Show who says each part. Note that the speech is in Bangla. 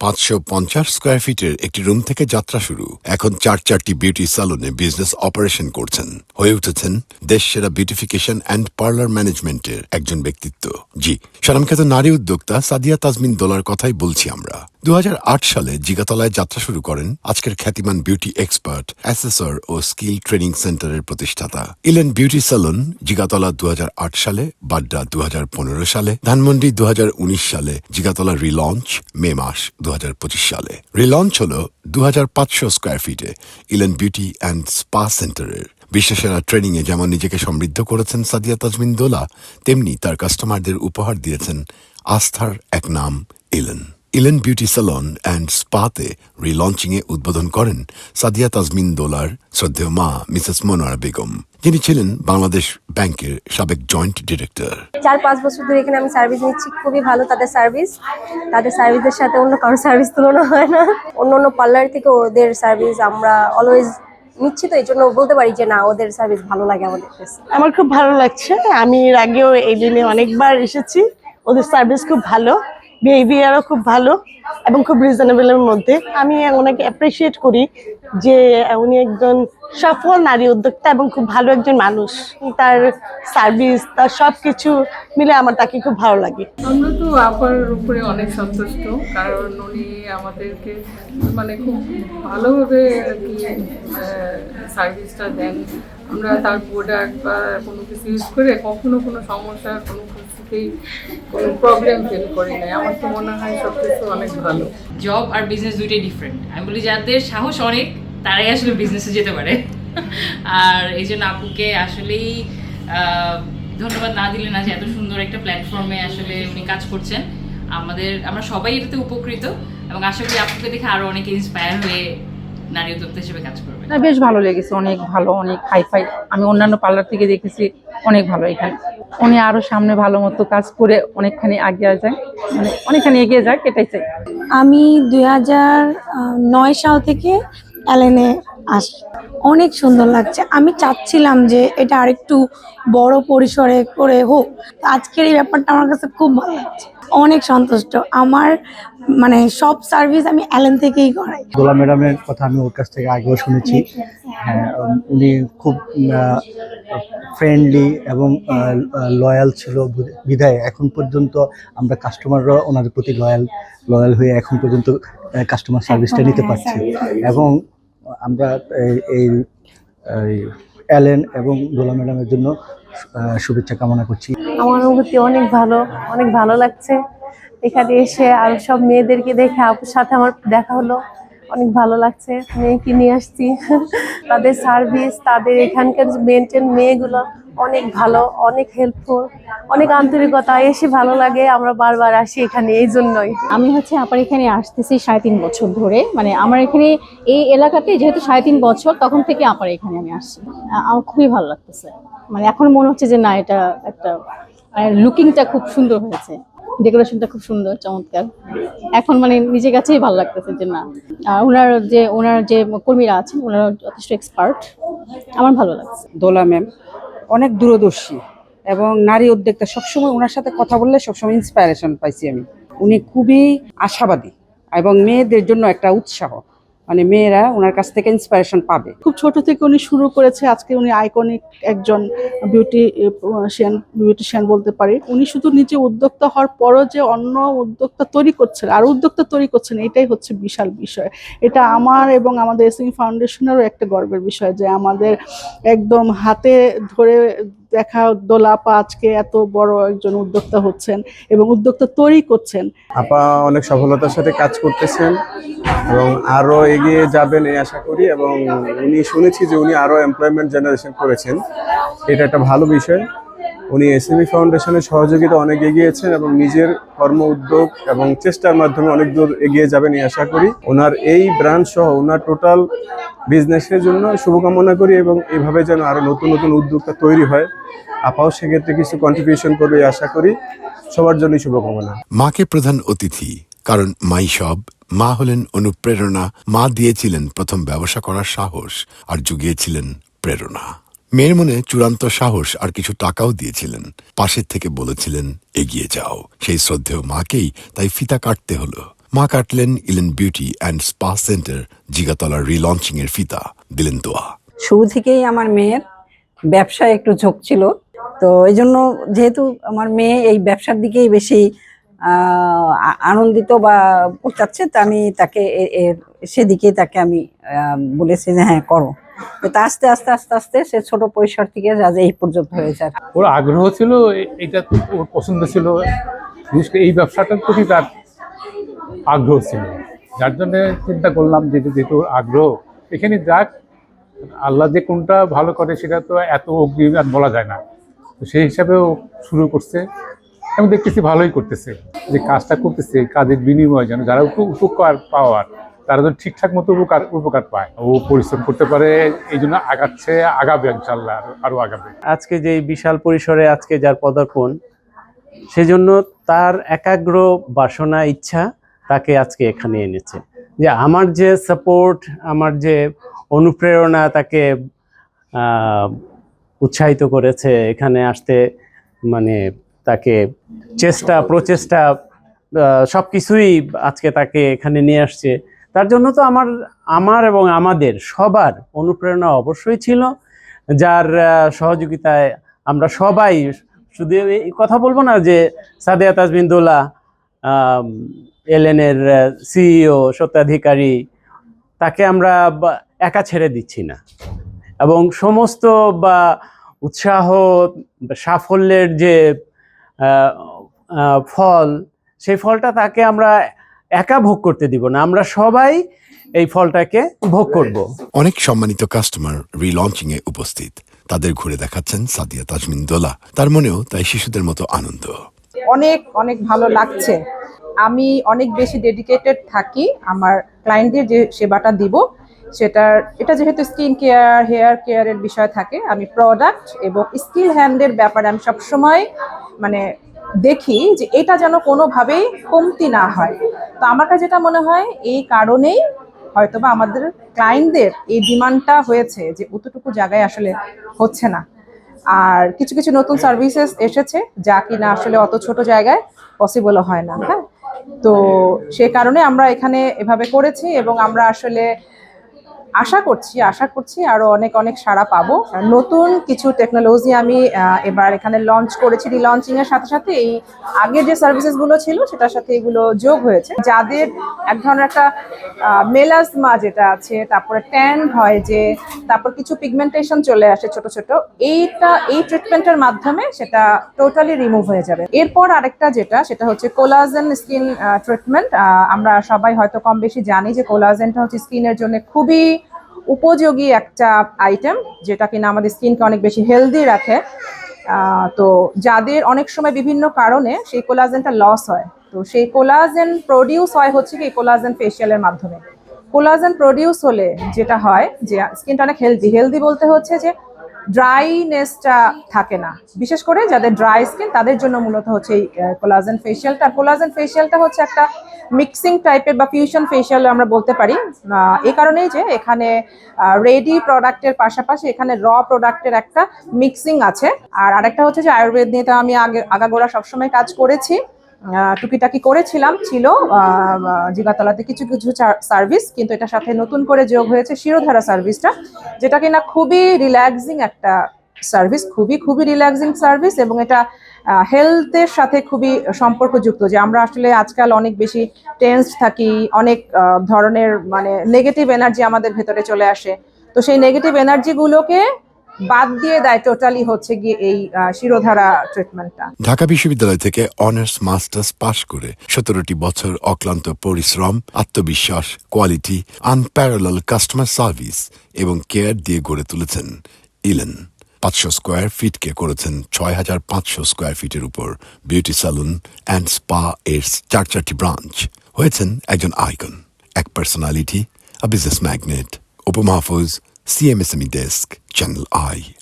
Speaker 1: পাঁচশো পঞ্চাশ স্কোয়ার ফিটের একটি রুম থেকে যাত্রা শুরু। এখন চার চারটি বিউটি সালনে বিজনেস অপারেশন করছেন। হয়ে উঠেছেন দেশ সেরা বিউটিফিকেশন অ্যান্ড পার্লার ম্যানেজমেন্টের একজন ব্যক্তিত্ব। জি, স্বনামখ্যাত নারী উদ্যোক্তা সাদিয়া তাজমিন দোলার কথাই বলছি আমরা। দু সালে জিগাতলায় যাত্রা শুরু করেন আজকের খ্যাতিমান বিউটি এক্সপার্ট, অ্যাসেসর ও স্কিল ট্রেনিং সেন্টারের প্রতিষ্ঠাতা। ইলেন বিউটি সালন, জিগাতলা দু হাজার আট সালে, বাড্ডা দু হাজার পনেরো সালে, ধানমন্ডি দু হাজার উনিশ সালে, জিগাতলা রিলঞ্চ মে মাস দু সালে। রিলঞ্চ হল দু হাজার পাঁচশো স্কোয়ার ফিটে ইলেন বিউটি অ্যান্ড স্পা সেন্টারের ট্রেনিং এ যেমন নিজেকে সমৃদ্ধ করেছেন সাদিয়া তাজমিন দোলা, তেমনি তার কাস্টমারদের উপহার দিয়েছেন আস্থার এক নাম Elen Elen beauty salon and স্পাতে relaunching এ উদ্বোধন করেন সাদিয়া তাজমিন দোলার শ্রদ্ধেয় মা মিসেস মনোয়ারা বেগম। যিনি ছিলেন বাংলাদেশ ব্যাংকের সাবেক জয়েন্ট ডিরেক্টর।
Speaker 2: চার পাঁচ বছর ধরে এখানে আমি সার্ভিস নিচ্ছি খুবই ভালো তাদের সার্ভিস তাদের সার্ভিসের সাথে অন্য কারোর সার্ভিস তুলনা হয় না। অন্য অন্য পার্লার থেকে ওদের সার্ভিস আমরা অলওয়েজ নিচ্ছি তো এই জন্য বলতে পারি যে না ওদের সার্ভিস ভালো লাগে আমাদের
Speaker 3: আমার খুব ভালো লাগছে। আমি এর আগেও এই দিনে অনেকবার এসেছি। ওদের সার্ভিস খুব ভালো। বিহেভিয়ারও খুব ভালো এবং খুব রিজনেবলের মধ্যে। আমি ওনাকে অ্যাপ্রিসিয়েট করি যে উনি একজন সফল নারী উদ্যোক্তা এবং খুব ভালো একজন মানুষ। তার সার্ভিস তার সব কিছু মিলে আমার তাকে খুব ভালো লাগে।
Speaker 4: আমরা তো আপার উপরে অনেক সন্তুষ্ট কারণ উনি আমাদেরকে মানে খুব ভালোভাবে আর কি সার্ভিসটা দেন। আমরা তার প্রোডাক্ট বা কোনো কিছু ইউজ করে কখনো কোনো সমস্যা কোনো কিছুতেই কোনো প্রবলেম ফিল করি নাই। আমার তো মনে হয় সব কিছু অনেক ভালো।
Speaker 5: জব আর বিজনেস দুইটাই ডিফারেন্ট আমি বলি যাদের সাহস অনেক তারাই আসলে বিজনেসে যেতে পারে। আর এই জন্য আপুকে আসলেই ধন্যবাদ না দিলে না যে এত সুন্দর একটা প্ল্যাটফর্মে আসলে উনি কাজ করছেন। আমাদের আমরা সবাই এটাতে উপকৃত এবং আশা করি আপুকে দেখে আরও অনেকে ইন্সপায়ার হয়ে নারী উদ্যোক্তা হিসেবে কাজ করবে।
Speaker 6: না বেশ ভালো লেগেছে অনেক ভালো অনেক হাই ফাই আমি অন্যান্য পার্লার থেকে দেখেছি অনেক ভালো এখানে। উনি আরও সামনে ভালো মতো কাজ করে অনেকখানি এগিয়ে যায় মানে অনেকখানি এগিয়ে যাক এটাই চাই।
Speaker 7: আমি দুই হাজার নয় সাল থেকে অ্যালেনে আস অনেক সুন্দর লাগছে। আমি চাচ্ছিলাম যে এটা আরেকটু বড় পরিসরে করে হোক। আজকের এই ব্যাপারটা আমার কাছে খুব ভালো লাগছে। অনেক সন্তুষ্ট। আমার মানে সব সার্ভিস আমি অ্যালেন থেকেই করাই।
Speaker 8: দোলা ম্যাডামের কথা আমি ওর কাছ থেকে আগেও শুনেছি। হ্যাঁ উনি খুব ফ্রেন্ডলি এবং লয়াল ছিল বিধায়। এখন পর্যন্ত আমরা কাস্টমাররা ওনাদের প্রতি লয়াল লয়াল হয়ে এখন পর্যন্ত কাস্টমার সার্ভিসটা নিতে পারছি। এবং আমরা এই- অ্যালেন এবং দোলা ম্যাডামের জন্য শুভেচ্ছা কামনা করছি।
Speaker 2: আমার অনুভূতি অনেক ভালো অনেক ভালো লাগছে। এখানে এসে আর সব মেয়েদেরকে দেখে আপুর সাথে আমার দেখা হলো। অনেক ভালো লাগছে, মেয়েকে নিয়ে আসছি। তাদের সার্ভিস তাদের এখানকার মেনটেন মেয়েগুলো। অনেক ভালো অনেক হেল্পফুল অনেক আন্তরিকতা এসে ভালো লাগে আমরা বারবার আসি এখানে এই জন্যই।
Speaker 9: আমি হচ্ছে আপার এখানে আসতেছি সাড়ে তিন বছর ধরে। মানে আমার এখানে এই এলাকাতে যেহেতু সাড়ে তিন বছর তখন থেকে আপার এখানে আমি আসছি। আমার খুবই ভালো লাগতেছে। মানে এখন মনে হচ্ছে যে না এটা একটা মানে লুকিংটা খুব সুন্দর হয়েছে। ডেকোরেশনটা খুব সুন্দর চমৎকার। এখন মানে নিজের কাছেই ভালো লাগতেছে যে না আর ওনার যে ওনার যে কর্মীরা আছেন ওনারা যথেষ্ট এক্সপার্ট আমার ভালো লাগছে।
Speaker 10: দোলা ম্যাম অনেক দূরদর্শী এবং নারী উদ্যোক্তা সবসময় ওনার সাথে কথা বললে সবসময় ইন্সপায়ারেশন পাইছি আমি। উনি খুবই আশাবাদী এবং মেয়েদের জন্য একটা উৎসাহ। মানে মেয়েরা ওনার কাছ থেকে ইন্সপায়ারেশন পাবে।
Speaker 3: খুব ছোট থেকে উনি শুরু করেছে, আজকে উনি আইকনিক একজন বিউটি শিয়ান বিউটিশিয়ান বলতে পারি। উনি শুধু নিজে উদ্যোক্তা হওয়ার পরও যে অন্য উদ্যোক্তা তৈরি করছেন আর উদ্যোক্তা তৈরি করছেন, এটাই হচ্ছে বিশাল বিষয়। এটা আমার এবং আমাদের এসএম ফাউন্ডেশনেরও একটা গর্বের বিষয় যে আমাদের একদম হাতে ধরে দেখা দোলা আপা আজকে এত বড় একজন উদ্যোক্তা হচ্ছেন এবং উদ্যোক্তা তৈরি করছেন।
Speaker 11: আপা অনেক সফলতার সাথে কাজ করতেছেন এবং আরও এগিয়ে যাবেন এই আশা করি এবং উনি শুনেছি যে উনি আরও এমপ্লয়মেন্ট জেনারেশন করেছেন। এটা একটা ভালো বিষয়। উনি এসএমই ফাউন্ডেশনের সহযোগিতা অনেক এগিয়েছেন এবং নিজের কর্ম উদ্যোগ এবং চেষ্টার মাধ্যমে অনেক দূর এগিয়ে যাবেন এই আশা করি। ওনার এই ব্রাঞ্চ সহ ওনার টোটাল বিজনেসের জন্য শুভকামনা করি এবং এভাবে যেন আরও নতুন নতুন উদ্যোক্তা তৈরি হয়। আপাও সেক্ষেত্রে কিছু কন্ট্রিবিউশন করবে আশা করি। সবার জন্যই শুভকামনা।
Speaker 1: মাকে প্রধান অতিথি, কারণ মাই সব। মা হলেন অনুপ্রেরণা। মা দিয়েছিলেন প্রথম ব্যবসা করার সাহস আর জুগিয়েছিলেন প্রেরণা। মেয়ের মনে চূড়ান্ত সাহস আর কিছু টাকাও দিয়েছিলেন। পাশের থেকে বলেছিলেন, এগিয়ে যাও। সেই শ্রদ্ধেয় মাকেই তাই ফিতা কাটতে হলো। মা কাটলেন Elen beauty and spa centre, জিগাতলার relaunching এর ফিতা। দিলেন তোয়া
Speaker 10: শুরু থেকেই আমার মেয়ের ব্যবসায় একটু ঝোঁক ছিল। তো এই জন্য যেহেতু আমার মেয়ে এই ব্যবসার দিকেই বেশি আনন্দিত বা চাচ্ছে, তা আমি তাকে সেদিকেই তাকে আমি বলেছি যে হ্যাঁ করো। তো আস্তে আস্তে আস্তে আস্তে সে ছোট পরিসর থেকে আজ এই পর্যন্ত হয়েছে।
Speaker 12: ওর আগ্রহ ছিল এটা ওর পছন্দ ছিল। এই ব্যবসাটার প্রতি তার আগ্রহ ছিল। যার জন্য চিন্তা করলাম যে যেহেতু আগ্রহ, এখানে যাক, আল্লাহ যে কোনটা ভালো করে সেটা তো এত অগ্রিম আর বলা যায় না। তো সেই হিসাবে ও শুরু করছে। আমি দেখতেছি ভালোই করতেছে। যে কাজটা করতেছে, কাজের বিনিময় যেন যারা উপ- উপকার পাওয়ার তারা যেন ঠিকঠাক মতো উপকার উপকার পায়। ও পরিশ্রম করতে পারে, এই জন্য আগাচ্ছে, আগাবে ইনশাল্লাহ, আরো- আরও আগাবে।
Speaker 13: আজকে যে বিশাল পরিসরে আজকে যার পদার্পণ, সেজন্য তার একাগ্র বাসনা, ইচ্ছা তাকে আজকে এখানে এনেছে। যে আমার যে সাপোর্ট আমার যে অনুপ্রেরণা তাকে উৎসাহিত করেছে এখানে আসতে মানে তাকে চেষ্টা, প্রচেষ্টা সব কিছুই আজকে তাকে এখানে নিয়ে আসছে। তার জন্য তো আমার আমার এবং আমাদের সবার অনুপ্রেরণা অবশ্যই ছিল, যার সহযোগিতায় আমরা সবাই শুধু এই কথা বলব না যে সাদিয়া তাজমিন দোলা এলএনের সিইও সত্ত্বাধিকারী তাকে আমরা একা ছেড়ে দিচ্ছি না। এবং সমস্ত বা, উৎসাহ, সাফল্যের যে ফল, সেই ফলটা তাকে আমরা একা ভোগ করতে দিব না আমরা সবাই এই ফলটাকে ভোগ করব।
Speaker 1: অনেক সম্মানিত কাস্টমার রিলঞ্চিং এ উপস্থিত। তাদের ঘুরে দেখাচ্ছেন সাদিয়া তাজমিন দোলা। তার মনেও তাই শিশুদের মতো আনন্দ।
Speaker 14: অনেক অনেক ভালো লাগছে। আমি অনেক বেশি ডেডিকেটেড থাকি আমার ক্লায়েন্টদের যে সেবাটা দিব সেটার এটা যেহেতু স্কিন কেয়ার হেয়ার কেয়ারের বিষয় থাকে আমি প্রোডাক্ট এবং স্কিল হ্যান্ডের ব্যাপারে আমি সবসময় মানে দেখি যে এটা যেন কোনোভাবেই কমতি না হয়। তো আমার কাছে যেটা মনে হয়, এই কারণেই হয়তোবা আমাদের ক্লায়েন্টদের এই ডিমান্ডটা হয়েছে যে অতটুকু জায়গায় আসলে হচ্ছে না। আর কিছু কিছু নতুন সার্ভিসেস এসেছে যা কিনা আসলে অত ছোট জায়গায় পসিবলও হয় না হ্যাঁ? তো সে কারণে আমরা এখানে এভাবে করেছি এবং আমরা আসলে আশা করছি আশা করছি আরও অনেক অনেক সাড়া পাবো। নতুন কিছু টেকনোলজি আমি এবার এখানে লঞ্চ করেছি। রিলঞ্চিং এর সাথে সাথে এই আগে যে সার্ভিসেসগুলো ছিল, সেটার সাথে এগুলো যোগ হয়েছে। যাদের এক ধরনের একটা মেলাজমা যেটা আছে, তারপরে ট্যান হয় যে, তারপর কিছু পিগমেন্টেশন চলে আসে ছোট ছোট, এইটা, এই ট্রিটমেন্টের মাধ্যমে সেটা টোটালি রিমুভ হয়ে যাবে। এরপর আরেকটা যেটা, সেটা হচ্ছে কোলাজেন স্কিন ট্রিটমেন্ট আমরা সবাই হয়তো কম বেশি জানি যে কোলাজেনটা হচ্ছে স্কিনের জন্য খুবই উপযোগী একটা আইটেম যেটা কিনা আমাদের স্কিনকে অনেক বেশি হেলদি রাখে। তো যাদের অনেক সময় বিভিন্ন কারণে সেই কোলাজেনটা লস হয়। তো সেই কোলাজেন প্রডিউস হয় হচ্ছে কি কোলাজেন ফেশিয়ালের মাধ্যমে। কোলাজেন প্রডিউস হলে যেটা হয় যে স্কিনটা অনেক হেলদি হেলদি বলতে হচ্ছে যে ড্রাইনেসটা থাকে না। বিশেষ করে যাদের ড্রাই স্কিন তাদের জন্য মূলত হচ্ছে এই কোলাজেন ফেশিয়ালটা কোলাজেন ফেশিয়ালটা হচ্ছে একটা মিক্সিং টাইপের বা ফিউশন ফেশিয়াল আমরা বলতে পারি। এই কারণেই যে এখানে রেডি প্রোডাক্টের পাশাপাশি এখানে র প্রোডাক্টের একটা মিক্সিং আছে। আর আরেকটা হচ্ছে যে আয়ুর্বেদ নিয়ে তো আমি আগে, আগাগোড়া সবসময় কাজ করেছি। টুকিটাকি করেছিলাম, ছিল জিগাতলাতে কিছু কিছু সার্ভিস কিন্তু এটার সাথে নতুন করে যোগ হয়েছে শিরোধারা সার্ভিসটা যেটা কিনা খুবই রিল্যাক্সিং একটা সার্ভিস খুবই খুবই রিল্যাক্সিং সার্ভিস এবং এটা হেলথের সাথে খুবই সম্পর্কযুক্ত, যে আমরা আসলে আজকাল অনেক বেশি টেন্সড থাকি, অনেক ধরনের মানে নেগেটিভ এনার্জি আমাদের ভেতরে চলে আসে। তো সেই নেগেটিভ এনার্জিগুলোকে বাদ দিয়ে দেয় টোটালি হচ্ছে গিয়ে এই শিরোধারা ট্রিটমেন্টটা
Speaker 1: ঢাকা বিশ্ববিদ্যালয় থেকে অনার্স মাস্টার্স পাশ করে সতেরোটি বছর অক্লান্ত পরিশ্রম, আত্মবিশ্বাস কোয়ালিটি আনপ্যারালাল কাস্টমার সার্ভিস এবং কেয়ার দিয়ে গড়ে তুলেছেন ইলেন। পাঁচশো স্কোয়ার ফিটকে করেছেন ছয় হাজার পাঁচশো স্কোয়ার ফিটের উপর বিউটি স্যালুন অ্যান্ড স্পা এর চার চারটি ব্রাঞ্চ হয়েছেন একজন আইকন এক পার্সোনালিটি আ বিজনেস ম্যাগনেট উপমাহফুজ CMSME Desk, Channel I.